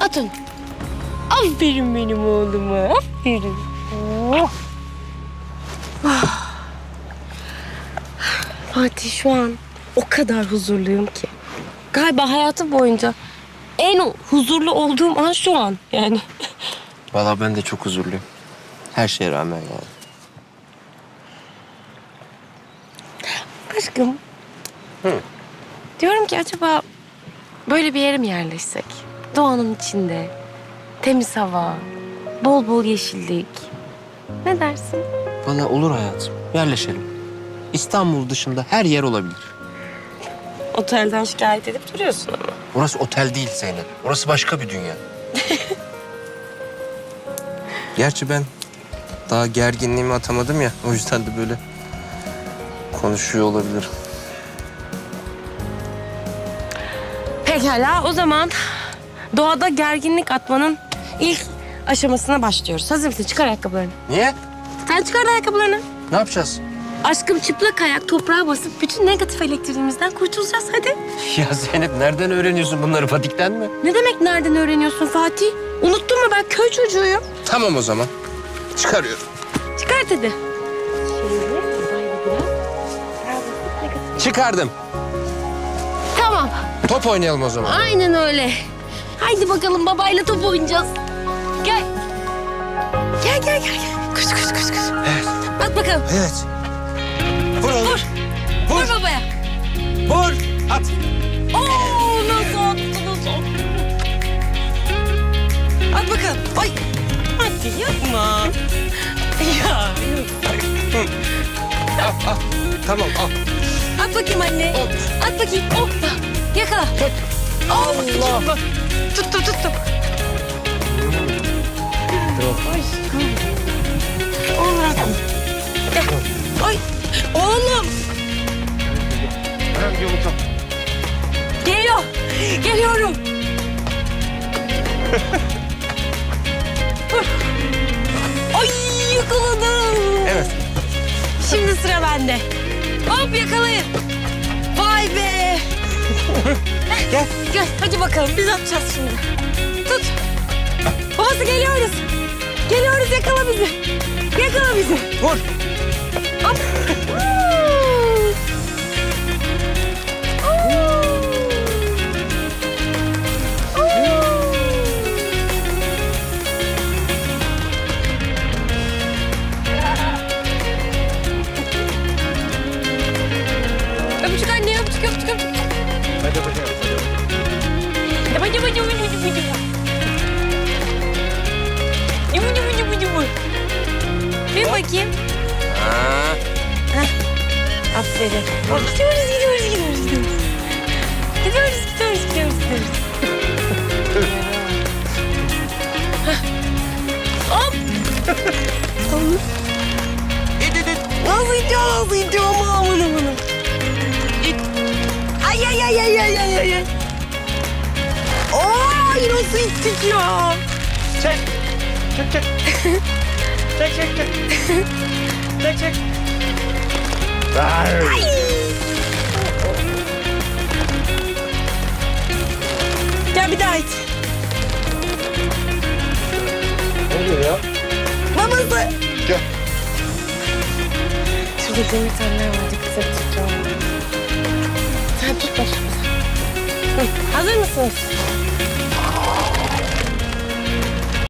At onu. Aferin benim oğluma. Aferin. Oh. Ah. Fatih şu an o kadar huzurluyum ki. Galiba hayatım boyunca en huzurlu olduğum an şu an yani. Vallahi ben de çok huzurluyum. Her şeye rağmen yani. Aşkım. Diyorum ki acaba böyle bir yere mi yerleşsek? Doğanın içinde. Temiz hava. Bol bol yeşillik. Ne dersin? Vallahi olur hayatım. Yerleşelim. İstanbul dışında her yer olabilir. Otelden şikayet edip duruyorsun ama. Orası otel değil Zeynep. Orası başka bir dünya. Gerçi ben daha gerginliğimi atamadım ya. O yüzden de böyle konuşuyor olabilirim. Pekala o zaman doğada gerginlik atmanın ilk aşamasına başlıyoruz. Hazır mısın? Çıkar ayakkabılarını. Niye? Sen çıkar ayakkabılarını. Ne yapacağız? Aşkım çıplak ayak toprağa basıp bütün negatif elektriğimizden kurtulacağız hadi. Ya Zeynep nereden öğreniyorsun bunları? Patikten mi? Ne demek nereden öğreniyorsun Fatih? Unuttun mu ben köy çocuğuyum. Tamam o zaman. Çıkarıyorum. Çıkart hadi. Çıkardım. Tamam. Top oynayalım o zaman. Aynen öyle. Haydi bakalım babayla top oynayacağız. Gel. Gel gel gel. gel. Koş koş koş koş. Evet. Bak bakalım. Evet. Vur oğlum. Vur. Vur babaya. Vur. At. Oo nasıl attı nasıl. At bakalım. Ay. Hadi yapma. Ya. Al al. Tamam al. At bakayım anne. Hop. At bakayım. Hoppa. Yakala. Tut. Allah. Tuttum tuttum. Aşkım. Gel. Ay. Oğlum. Geliyor. Geliyorum. Ay yakaladım. Evet. Şimdi sıra bende. Hop yakalayın. Gel. Gel hadi bakalım biz atacağız şimdi. Tut. Babası geliyoruz. Geliyoruz yakala bizi. Yakala bizi. Vur. Hop. Öpücük anne öpücük öpücük öpücük. Пойдем, пойдем. Да пойдем, пойдем, пойдем, пойдем, пойдем. Пойдем, пойдем, пойдем, пойдем. Рыбаки. А. Aferin. Bak gidiyoruz, gidiyoruz, gidiyoruz, gidiyoruz. Gidiyoruz, gidiyoruz, gidiyoruz, gidiyoruz. Hop. Nasıl gidiyor, nasıl gidiyor? Ay ay ay ay ay ay ay. ay. Ay nasıl ittik ya? Çek. Çek çek. çek çek çek. çek çek. Ay. Gel bir daha it. Ne oluyor ya? Babası. Gel. Şurada demir teller var. Dikkat et Hazır mısınız?